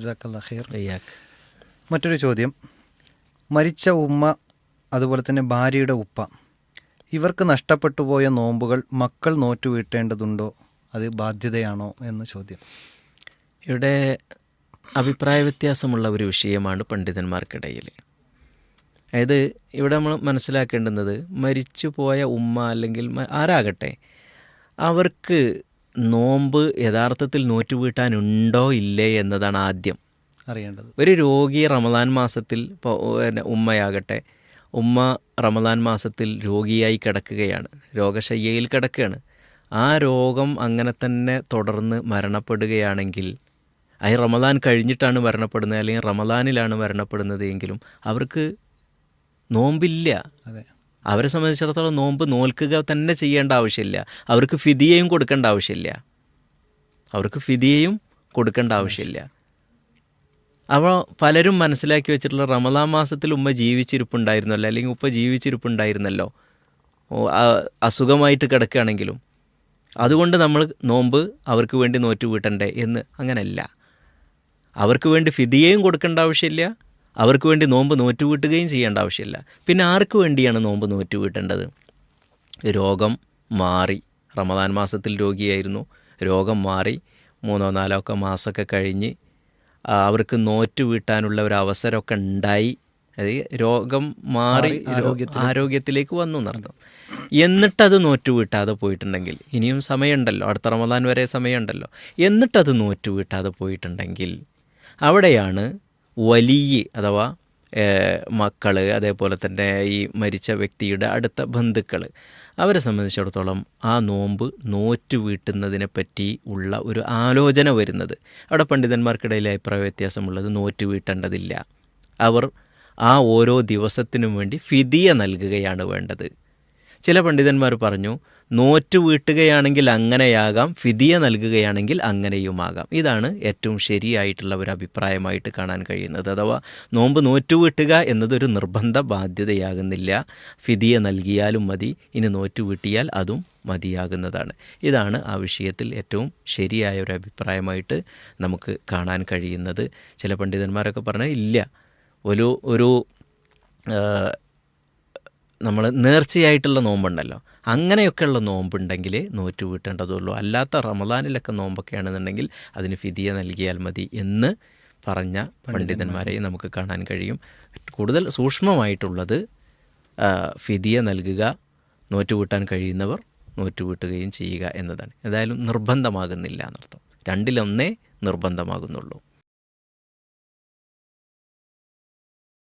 ജസാക്കല്ലാ ഖൈർ. മറ്റൊരു ചോദ്യം. മരിച്ച ഉമ്മ അതുപോലെ തന്നെ ഭാര്യയുടെ ഉപ്പ ഇവർക്ക് നഷ്ടപ്പെട്ടു പോയ നോമ്പുകൾ മക്കൾ നോറ്റു വീട്ടേണ്ടതുണ്ടോ അത് ബാധ്യതയാണോ എന്ന് ചോദ്യം. ഇവിടെ അഭിപ്രായ വ്യത്യാസമുള്ള ഒരു വിഷയമാണ് പണ്ഡിതന്മാർക്കിടയിൽ. അതായത് ഇവിടെ നമ്മൾ മനസ്സിലാക്കേണ്ടുന്നത് മരിച്ചു പോയ ഉമ്മ അല്ലെങ്കിൽ ആരാകട്ടെ അവർക്ക് നോമ്പ് യഥാർത്ഥത്തിൽ നോറ്റുവീട്ടാനുണ്ടോ ഇല്ലേ എന്നതാണ് ആദ്യം. അറിയേണ്ടത്. ഒരു രോഗി റമദാൻ മാസത്തിൽ ഇപ്പോൾ ഉമ്മയാകട്ടെ ഉമ്മ റമദാൻ മാസത്തിൽ രോഗിയായി കിടക്കുകയാണ് രോഗശയ്യയിൽ കിടക്കുകയാണ്. ആ രോഗം അങ്ങനെ തന്നെ തുടർന്ന് മരണപ്പെടുകയാണെങ്കിൽ അത് റമദാൻ കഴിഞ്ഞിട്ടാണ് മരണപ്പെടുന്നത് അല്ലെങ്കിൽ റമദാനിലാണ് മരണപ്പെടുന്നത് എങ്കിലും അവർക്ക് നോമ്പില്ല. അതെ. അവരെ സംബന്ധിച്ചിടത്തോളം നോമ്പ് നോൽക്കുക തന്നെ ചെയ്യേണ്ട ആവശ്യമില്ല. അവർക്ക് ഫിദിയയും കൊടുക്കേണ്ട ആവശ്യമില്ല. അവർക്ക് ഫിദിയയും കൊടുക്കേണ്ട ആവശ്യമില്ല. അപ്പോൾ പലരും മനസ്സിലാക്കി വെച്ചിട്ടുള്ള റമദാ മാസത്തിൽ ഉമ്മ ജീവിച്ചിരിപ്പുണ്ടായിരുന്നല്ലോ അല്ലെങ്കിൽ ഉപ്പ ജീവിച്ചിരിപ്പുണ്ടായിരുന്നല്ലോ. അസുഖമായിട്ട് കിടക്കുകയാണെങ്കിലും. അതുകൊണ്ട് നമ്മൾ നോമ്പ് അവർക്ക് വേണ്ടി നോറ്റ് വീട്ടണ്ടേ എന്ന് അങ്ങനല്ല. അവർക്ക് വേണ്ടി ഫിദിയയും കൊടുക്കേണ്ട ആവശ്യമില്ല. അവർക്ക് വേണ്ടി നോമ്പ് നോറ്റുവീട്ടുകയും ചെയ്യേണ്ട ആവശ്യമില്ല. പിന്നെ ആർക്ക് വേണ്ടിയാണ് നോമ്പ് നോറ്റുവീട്ടേണ്ടത്? രോഗം മാറി. റമദാൻ മാസത്തിൽ രോഗിയായിരുന്നു. രോഗം മാറി. മൂന്നോ നാലോ ഒക്കെ മാസമൊക്കെ കഴിഞ്ഞ് അവർക്ക് നോറ്റ് വീട്ടാനുള്ള ഒരു അവസരമൊക്കെ ഉണ്ടായി. അതായത് രോഗം മാറി ആരോഗ്യത്തിലേക്ക്. വന്നു എന്നർത്ഥം. എന്നിട്ടത് നോറ്റ് വീട്ടാതെ പോയിട്ടുണ്ടെങ്കിൽ ഇനിയും സമയമുണ്ടല്ലോ. അടുത്ത റമദാൻ വരെ സമയമുണ്ടല്ലോ. എന്നിട്ടത് നോറ്റ് വീട്ടാതെ പോയിട്ടുണ്ടെങ്കിൽ അവിടെയാണ് വലിയ അഥവാ മക്കൾ അതേപോലെ തന്നെ ഈ മരിച്ച വ്യക്തിയുടെ അടുത്ത ബന്ധുക്കൾ അവരെ സംബന്ധിച്ചിടത്തോളം ആ നോമ്പ് നോറ്റ് വീട്ടുന്നതിനെ പറ്റി ഉള്ള ഒരു ആലോചന വരുന്നത്. അവിടെ പണ്ഡിതന്മാർക്കിടയിൽ അഭിപ്രായ വ്യത്യാസമുള്ളത് നോറ്റ് വീട്ടേണ്ടതില്ല അവർ ആ ഓരോ ദിവസത്തിനും വേണ്ടി ഫിതിയ നൽകുകയാണ് വേണ്ടത്. ചില പണ്ഡിതന്മാർ പറഞ്ഞു നോറ്റ് വീട്ടുകയാണെങ്കിൽ അങ്ങനെയാകാം ഫിതിയ നൽകുകയാണെങ്കിൽ അങ്ങനെയുമാകാം. ഇതാണ് ഏറ്റവും ശരിയായിട്ടുള്ള ഒരു അഭിപ്രായമായിട്ട് കാണാൻ കഴിയുന്നത്. അഥവാ നോമ്പ് നോറ്റ് വീട്ടുക എന്നതൊരു നിർബന്ധ ബാധ്യതയാകുന്നില്ല. ഫിദിയ നൽകിയാലും മതി ഇനി നോറ്റ് വീട്ടിയാൽ അതും മതിയാകുന്നതാണ്. ഇതാണ് ആ വിഷയത്തിൽ ഏറ്റവും ശരിയായ ഒരു അഭിപ്രായമായിട്ട് നമുക്ക് കാണാൻ കഴിയുന്നത്. ചില പണ്ഡിതന്മാരൊക്കെ പറഞ്ഞാൽ ഇല്ല ഒരു ഒരു നമ്മൾ നേർച്ചയായിട്ടുള്ള നോമ്പുണ്ടല്ലോ. അങ്ങനെയൊക്കെയുള്ള നോമ്പുണ്ടെങ്കിൽ നോറ്റ് വീട്ടേണ്ടതുള്ളൂ. അല്ലാത്ത റമദാനിലൊക്കെ നോമ്പൊക്കെ ആണെന്നുണ്ടെങ്കിൽ അതിന് ഫിതിയ നൽകിയാൽ മതി എന്ന് പറഞ്ഞ പണ്ഡിതന്മാരെ നമുക്ക് കാണാൻ കഴിയും. കൂടുതൽ സൂക്ഷ്മമായിട്ടുള്ളത് ഫിതിയ നൽകുക നോറ്റ് വീട്ടാൻ കഴിയുന്നവർ നോറ്റ് വീട്ടുകയും ചെയ്യുക എന്നതാണ്. ഏതായാലും നിർബന്ധമാകുന്നില്ല എന്നർത്ഥം. രണ്ടിലൊന്നേ നിർബന്ധമാകുന്നുള്ളൂ.